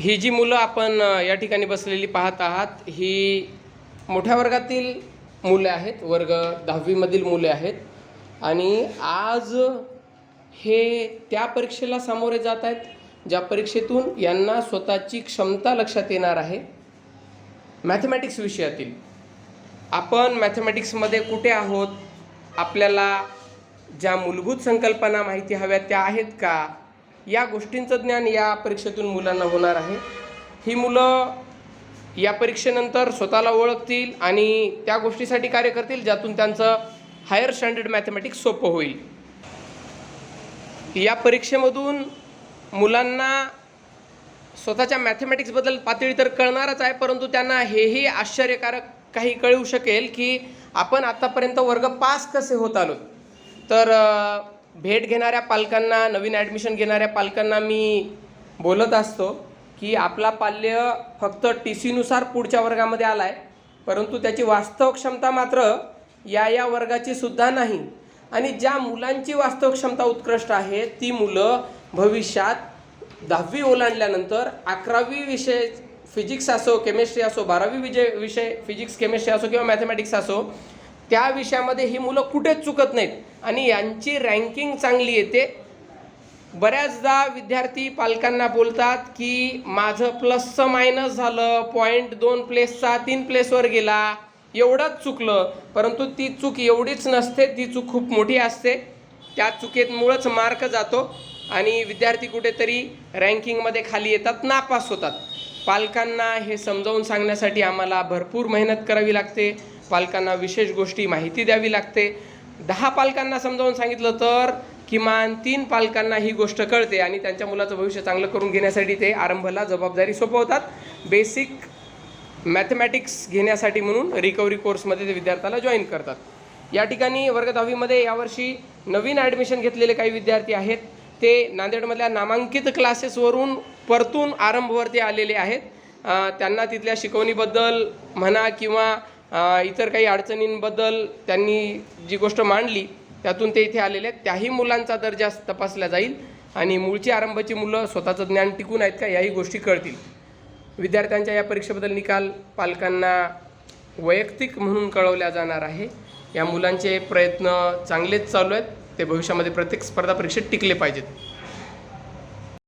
ही जी मुलं आपण या ठिकाणी बसलेली पाहत आहात ही मोठ्या वर्गातील मुले आहेत वर्ग दहावीमधील मुले आहेत. आणि आज हे त्या परीक्षेला सामोरे जात आहेत ज्या परीक्षेतून यांना स्वतःची क्षमता लक्षात येणार आहे. मॅथमॅटिक्स विषयातील. आपण मॅथमॅटिक्समध्ये कुठे आहोत? आपल्याला ज्या मूलभूत संकल्पना माहिती हव्या त्या आहेत का? या गोष्टींचं ज्ञान या परीक्षेतून मुलांना होणार आहे. ही मुलं या परीक्षेनंतर स्वतःला ओळखतील आणि त्या गोष्टीसाठी कार्य करतील ज्यातून त्यांचं हायर स्टँडर्ड मॅथमॅटिक्स सोपं होईल. या परीक्षेमधून मुलांना स्वतःच्या मॅथमॅटिक्सबद्दल पातळी तर कळणारच आहे परंतु त्यांना हेही आश्चर्यकारक काही कळू शकेल की आपण आत्तापर्यंत वर्ग पास कसे होत आलो तर भेट घेणाऱ्या पालकांना नवीन ॲडमिशन घेणाऱ्या पालकांना मी बोलत असतो की आपला पाल्य फक्त टी सीनुसार पुढच्या वर्गामध्ये आला आहे परंतु त्याची वास्तव क्षमता मात्र या या वर्गाची सुद्धा नाही. आणि ज्या मुलांची वास्तव क्षमता उत्कृष्ट आहे ती मुलं भविष्यात दहावी ओलांडल्यानंतर अकरावी विषय फिजिक्स असो केमिस्ट्री असो बारावी विजय विषय फिजिक्स केमिस्ट्री असो किंवा मॅथमॅटिक्स असो त्या विषयामध्ये ही मुलं कुठेच चुकत नाहीत. आणि यांची रँकिंग चांगली येते. बऱ्याचदा विद्यार्थी पालकांना बोलतात की माझं प्लसचं मायनस झालं पॉईंट दोन प्लेसचा तीन प्लेसवर गेला एवढंच चुकलं. परंतु ती चूक एवढीच नसते ती चूक खूप मोठी असते. त्या चुकीमुळंच मार्क जातो आणि विद्यार्थी कुठेतरी रँकिंगमध्ये खाली येतात नापास होतात. पालकांना हे समजावून सांगण्यासाठी आम्हाला भरपूर मेहनत करावी लागते. पालकांना विशेष गोष्टी माहिती द्यावी लागते. दहा पालकांना समजावून सांगितलं तर किमान तीन पालकांना ही गोष्ट कळते आणि त्यांच्या मुलाचं भविष्य चांगलं करून घेण्यासाठी ते आरंभाला जबाबदारी सोपवतात. बेसिक मॅथमॅटिक्स घेण्यासाठी म्हणून रिकव्हरी कोर्समध्ये ते विद्यार्थ्याला जॉईन करतात. या ठिकाणी वर्ग दहावीमध्ये यावर्षी नवीन ॲडमिशन घेतलेले काही विद्यार्थी आहेत. ते नांदेडमधल्या नामांकित क्लासेसवरून परतून आरंभवरती आलेले आहेत. त्यांना तिथल्या शिकवणीबद्दल म्हणा किंवा इतर काही अडचणींबद्दल त्यांनी जी गोष्ट मांडली त्यातून ते इथे आलेले आहेत. त्याही मुलांचा दर्जा तपासला जाईल आणि मूळची आरंभाची मुलं स्वतःचं ज्ञान टिकून आहेत का याही गोष्टी कळतील. विद्यार्थ्यांच्या या परीक्षेबद्दल निकाल पालकांना वैयक्तिक म्हणून कळवल्या जाणार आहे. या मुलांचे प्रयत्न चांगलेच चालू आहेत. ते भविष्यामध्ये प्रत्येक स्पर्धा परीक्षेत टिकले पाहिजेत.